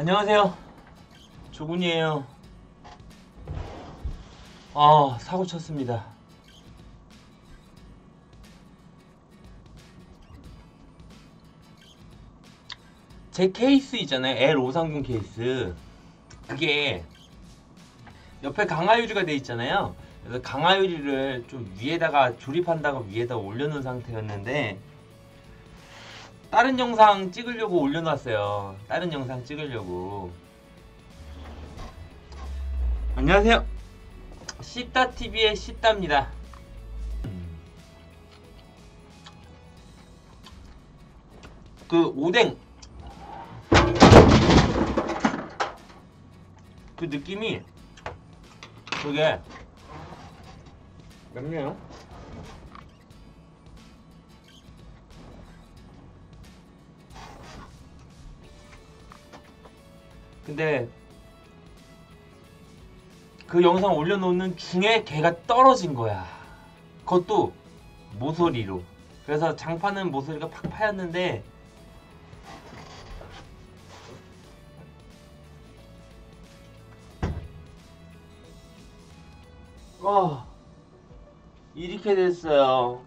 안녕하세요. 조군이에요. 아, 사고 쳤습니다. 제 케이스 있잖아요. L530 케이스. 그게 옆에 강화유리가 돼 있잖아요. 그래서 강화유리를 좀 위에다가 조립한다고 위에다 올려놓은 상태였는데 다른 영상 찍으려고 올려놨어요. 다른 영상 찍으려고. 안녕하세요. 시따 TV의 시따입니다. 그 오뎅 그 느낌이 그게 맵네요. 근데 그 영상 올려놓는 중에 걔가 떨어진 거야. 그것도 모서리로. 그래서 장판은 모서리가 팍 파였는데 어 이렇게 됐어요.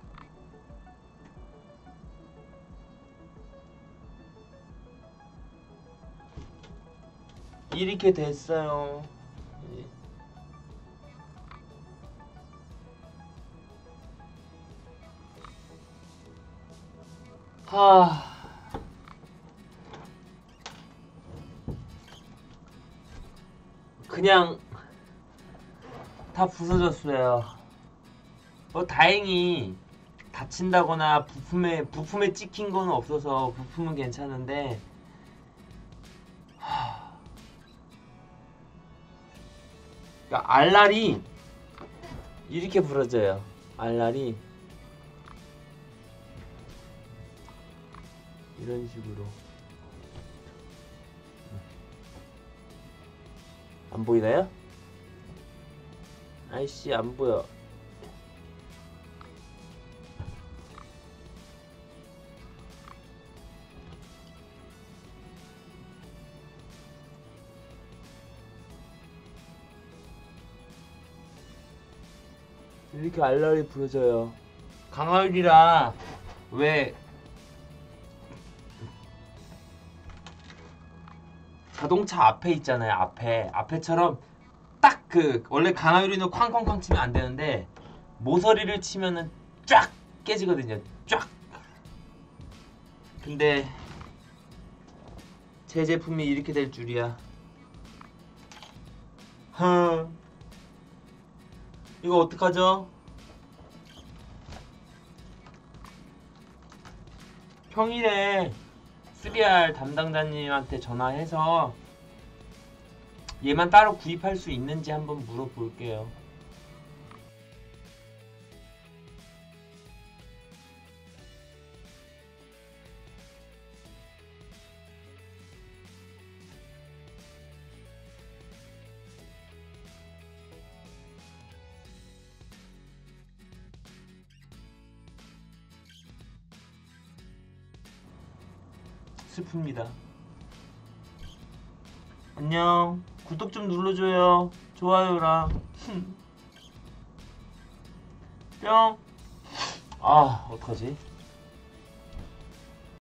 이렇게 됐어요. 예. 하. 그냥 다 부서졌어요. 뭐 다행히 다친다거나 부품에 부품에 찍힌 거는 없어서 부품은 괜찮은데 그러니까 알날이 이렇게 부러져요. 알날이 이런 식으로 안 보이나요? 아이씨 안 보여. 이렇게 알랄이 부러져요. 강화율이라 왜 자동차 앞에 있잖아요. 앞에 앞에처럼 딱 그 원래 강화유리는 쾅쾅쾅 치면 안 되는데 모서리를 치면은 쫙 깨지거든요. 쫙. 근데 제 제품이 이렇게 될 줄이야. 흠. 이거 어떡하죠? 평일에 3R 담당자님한테 전화해서 얘만 따로 구입할 수 있는지 한번 물어볼게요. 슬픕니다. 안녕. 구독 좀 눌러줘요. 좋아요랑. 뿅. 아, 어떡하지?